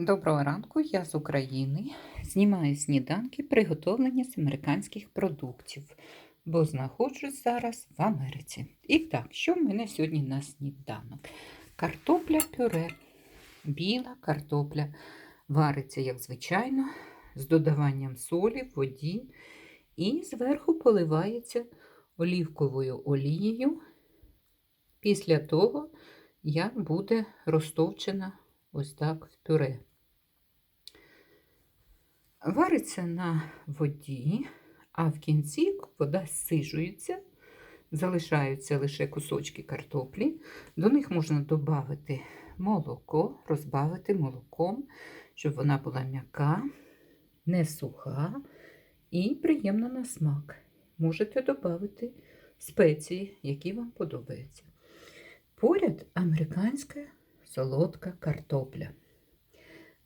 Доброго ранку, я з України. Знімаю сніданки, приготовлені з американських продуктів, бо знаходжусь зараз в Америці. І так, що в мене сьогодні на сніданок? Картопля пюре, біла картопля вариться, як звичайно, з додаванням солі, воді і зверху поливається олівковою олією після того, як буде розтовчена ось так пюре. Вариться на воді, а в кінці вода зсижується, залишаються лише кусочки картоплі. До них можна додати молоко, розбавити молоком, щоб вона була м'яка, не суха і приємна на смак. Можете додати спеції, які вам подобаються. Поряд американська солодка картопля.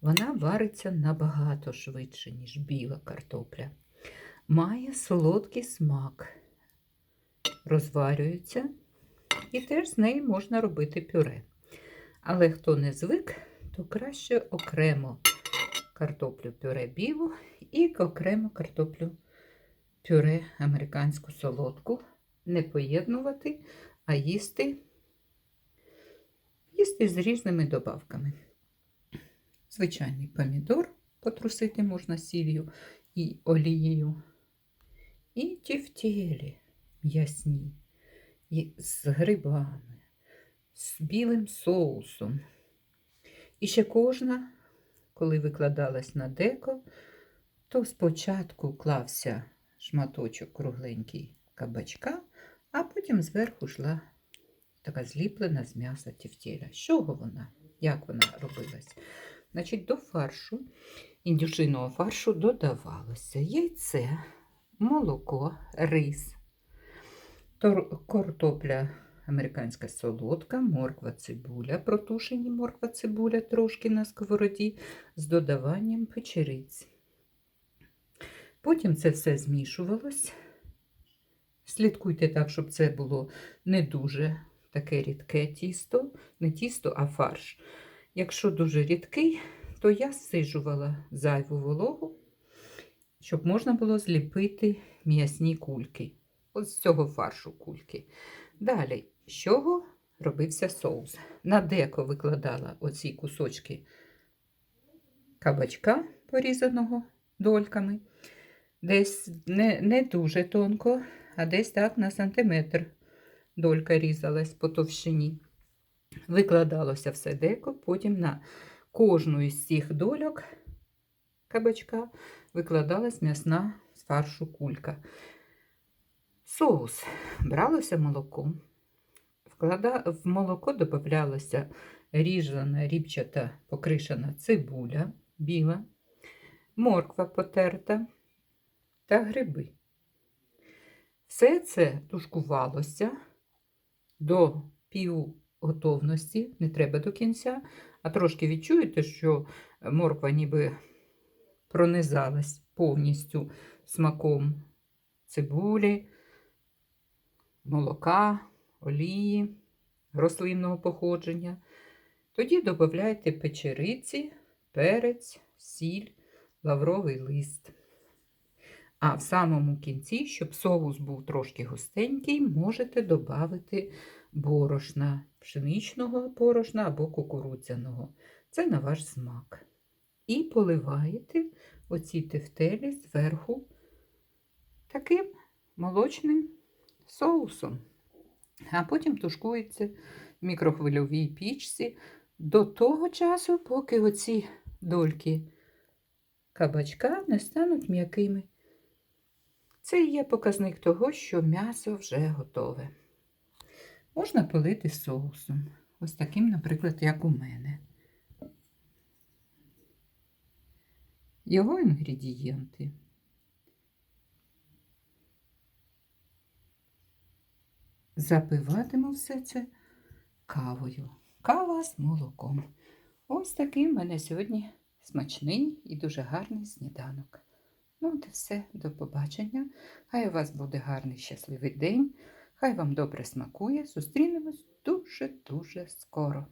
Вона вариться набагато швидше, ніж біла картопля. Має солодкий смак, розварюється, і теж з неї можна робити пюре. Але хто не звик, то краще окремо картоплю пюре білу і окремо картоплю пюре американську солодку. Не поєднувати, а їсти їсти з різними добавками. Звичайний помідор потрусити можна сіллю і олією. І тівтєлі м'ясні, з грибами, з білим соусом. І ще кожна, коли викладалась на деко, то спочатку клався шматочок кругленький кабачка, а потім зверху йшла така зліплена з м'яса тівтєля. З чого вона? Як вона робилась? Значить, до фаршу, індюшиного фаршу додавалося яйце, молоко, рис, картопля американська солодка, морква цибуля, протушені морква цибуля трошки на сковороді з додаванням печериць. Потім це все змішувалось. Слідкуйте так, щоб це було не дуже таке рідке тісто, не тісто, а фарш. Якщо дуже рідкий, то я сижувала зайву вологу, щоб можна було зліпити м'ясні кульки. Ось з цього фаршу кульки. Далі, з чого робився соус? На деко викладала оці кусочки кабачка, порізаного дольками. Десь не, не дуже тонко, а десь так на сантиметр долька різалась по товщині. Викладалося все деко, потім на кожну із цих дольок кабачка викладалась м'ясна з фаршу кулька. Соус бралося молоко. В молоко додавалося ріжана, рібчата покришена цибуля біла, морква потерта та гриби. Все це тушкувалося до пів готовності, не треба до кінця, а трошки відчуєте, що морква ніби пронизалась повністю смаком цибулі, молока, олії, рослинного походження. Тоді додайте печериці, перець, сіль, лавровий лист. А в самому кінці, щоб соус був трошки густенький, можете додати борошна, пшеничного борошна або кукурудзяного. Це на ваш смак. І поливаєте оці тефтелі зверху таким молочним соусом. А потім тушкується в мікрохвильовій пічці до того часу, поки оці дольки кабачка не стануть м'якими. Це є показник того, що м'ясо вже готове. Можна полити соусом. Ось таким, наприклад, як у мене. Його інгредієнти. Запиватиму все це кавою. Кава з молоком. Ось такий в мене сьогодні смачний і дуже гарний сніданок. Ну, от і все, до побачення. Хай у вас буде гарний щасливий день. Хай вам добре смакує. Зустрінемось дуже-дуже скоро.